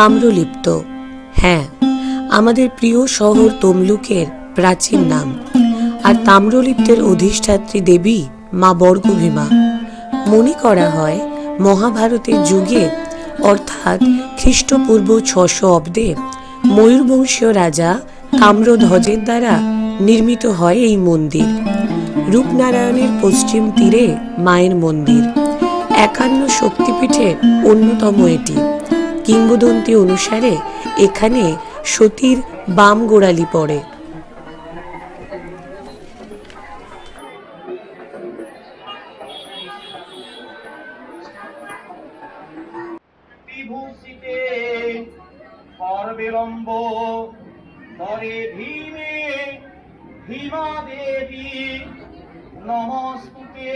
তাম্রলিপ্ত। হ্যাঁ আমাদের প্রিয় শহর তমলুকের প্রাচীন নাম। আর তাম্রলিপ্তের অধিষ্ঠাত্রী দেবী মা বর্গভীমা। মনে করা হয়, মহাভারতের যুগে, অর্থাৎ খ্রিস্টপূর্ব ছশো অব্দে, ময়ূরবংশীয় রাজা তাম্রধ্বজের দ্বারা নির্মিত হয় এই মন্দির। রূপনারায়ণের পশ্চিম তীরে মায়ের মন্দির। একান্ন শক্তিপীঠের অন্যতম এটি। কিংবদন্তি অনুসারে এখানে সতীর বাম গোড়ালি পড়ে। বিভূষিতে কর দেবী নমস্তুতে।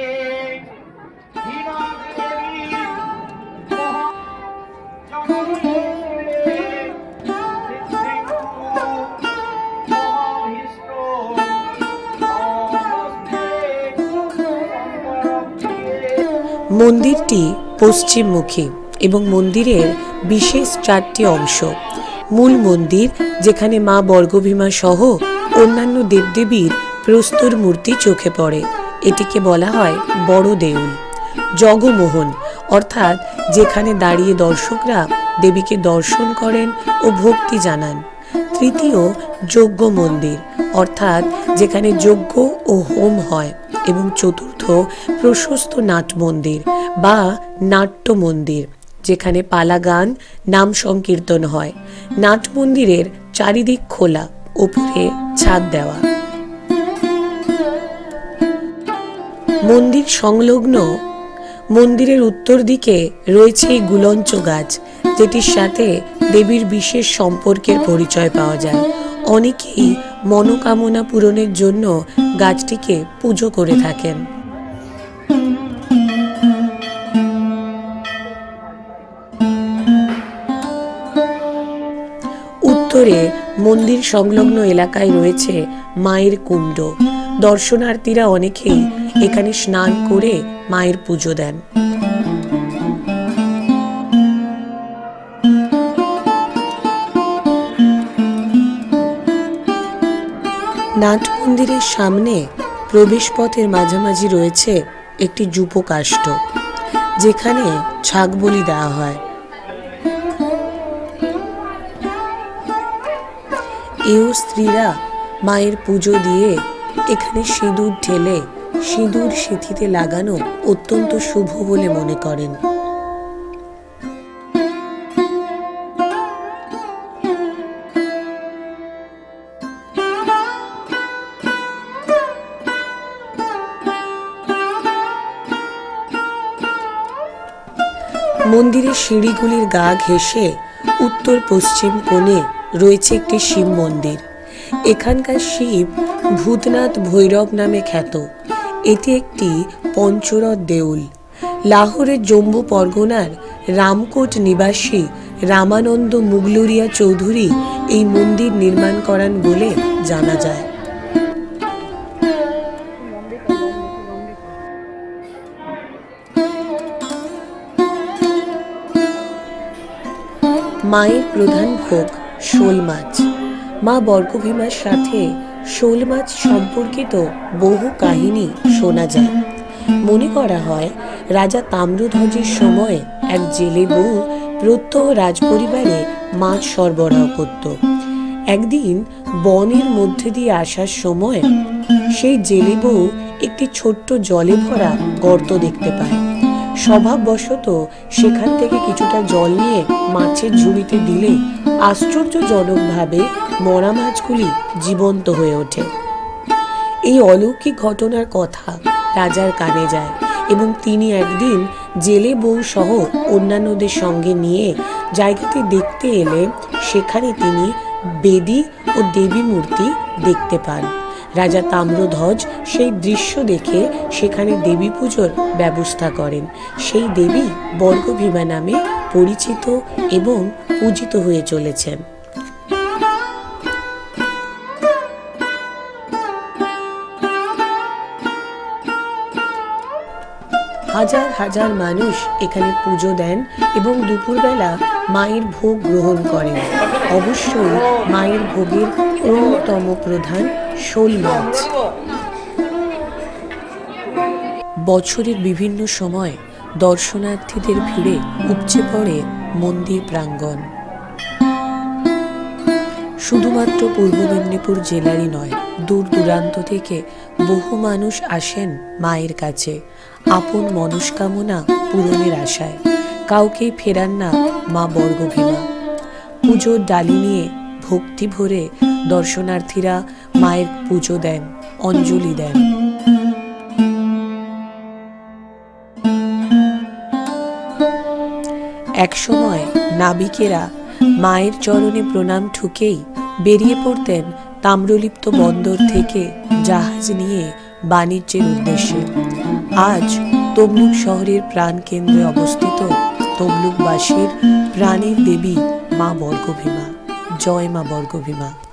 মন্দিরটি পশ্চিমমুখী এবং মন্দিরের বিশেষ চারটি অংশ। মূল মন্দির, যেখানে মা বর্গভীমা সহ অন্যান্য দেবদেবীর প্রস্তর মূর্তি চোখে পড়ে। এটিকে বলা হয় বড় দেউল জগমোহন, অর্থাৎ যেখানে দাঁড়িয়ে দর্শকরা দেবীকে দর্শন করেন ও ভক্তি জানান। তৃতীয় যজ্ঞ মন্দির, অর্থাৎ যেখানে যজ্ঞ ও হোম হয়। এবং চতুর্থ প্রশস্ত নাট মন্দির বা নাট্য মন্দির, যেখানে পালা গান নাম সংকীর্তন হয়। নাট মন্দিরের চারিদিক খোলা, ওপরে ছাদ দেওয়া। মন্দির সংলগ্ন মন্দিরের উত্তর দিকে রয়েছে এই গুলঞ্চ গাছ, যেটির সাথে দেবীর বিশেষ সম্পর্কের পরিচয় পাওয়া যায়। অনেকেই মনোকামনা পূরণের জন্য গাছটিকে পুজো করে থাকেন। উত্তরে মন্দির সংলগ্ন এলাকায় রয়েছে মায়ের কুণ্ড। দর্শনার্থীরা অনেকেই এখানে স্নান করে মায়ের পুজো দেন। নাট মন্দিরের সামনে প্রবেশপথের মাঝামাঝি রয়েছে একটি যূপকাষ্ঠ যেখানে ছাগ বলি দেওয়া হয়। এও স্ত্রীরা মায়ের পুজো দিয়ে এখানে সিঁদুর ঢেলে সিঁদুর সিঁথিতে লাগানো অত্যন্ত শুভ বলে মনে করেন। মন্দিরের সিঁড়িগুলির গা ঘেঁষে উত্তর পশ্চিম কোণে রয়েছে একটি শিব মন্দির। এখানকার শিব ভূতনাথ ভৈরব নামে খ্যাত। এটি একটি পঞ্চরথ দেউল। লাহোরের জম্মু পরগনার রামকোট নিবাসী রামানন্দ মুগলুরিয়া চৌধুরী এই মন্দির নির্মাণ করান বলে জানা যায়। মায়ের প্রধান ভোগ, শোল মাছ। মা বর্গভীমার সাথে শোল মাছ সম্পর্কিত বহু কাহিনী শোনা যায়। মনে করা হয়, রাজা তাম্রধ্বজের সময় এক জেলে বউ প্রত্যহ রাজপরিবারে মাছ সরবরাহ করত। একদিন বনের মধ্যে দিয়ে আসার সময় সেই জেলে বউ একটি ছোট্ট জলে ভরা গর্ত দেখতে পায়। স্বভাববশত সেখান থেকে কিছুটা জল নিয়ে মাছের ঝুড়িতে দিলে আশ্চর্যজনকভাবে মরা মাছগুলি জীবন্ত হয়ে ওঠে। এই অলৌকিক ঘটনার কথা রাজার কানে যায় এবং তিনি একদিন জেলে বউ সহ অন্যান্যদের সঙ্গে নিয়ে জায়গাটি দেখতে এলে সেখানে তিনি বেদী ও দেবী মূর্তি দেখতে পান। রাজা তাম্রধ্বজ সেই দৃশ্য দেখে সেখানে দেবী পুজোর ব্যবস্থা করেন। সেই দেবী বর্গভীমা নামে পরিচিত এবং পূজিত হয়ে চলেছেন। হাজার হাজার মানুষ এখানে পুজো দেন এবং দুপুরবেলা মায়ের ভোগ গ্রহণ করেন। অবশ্যই মায়ের ভোগের অন্যতম প্রধান শোল মাছ। বছরের বিভিন্ন সময় দর্শনার্থীদের ভিড়ে উপচে পড়ে মন্দির প্রাঙ্গণ। শুধুমাত্র পূর্ব মেদিনীপুর জেলারই নয়, দূর দূরান্ত থেকে বহু মানুষ আসেন মায়ের কাছে। আপন মনস্কামনা পূরণের আশায়। কাউকেই ফেরান না মা বর্গভীমা। পুজোর ডালি নিয়ে ভক্তি ভরে দর্শনার্থীরা মায়ের পুজো দেন, অঞ্জলি দেন। একসময় নাবিকেরা মায়ের চরণে প্রণাম ঠুকেই বেরিয়ে পড়তেন তাম্রলিপ্ত বন্দর থেকে জাহাজ নিয়ে বাণিজ্যের উদ্দেশ্যে। আজ তমলুক শহরের প্রাণকেন্দ্রে অবস্থিত তমলুকবাসীর প্রাণের দেবী মা বর্গভীমা, জয় মা বর্গভীমা।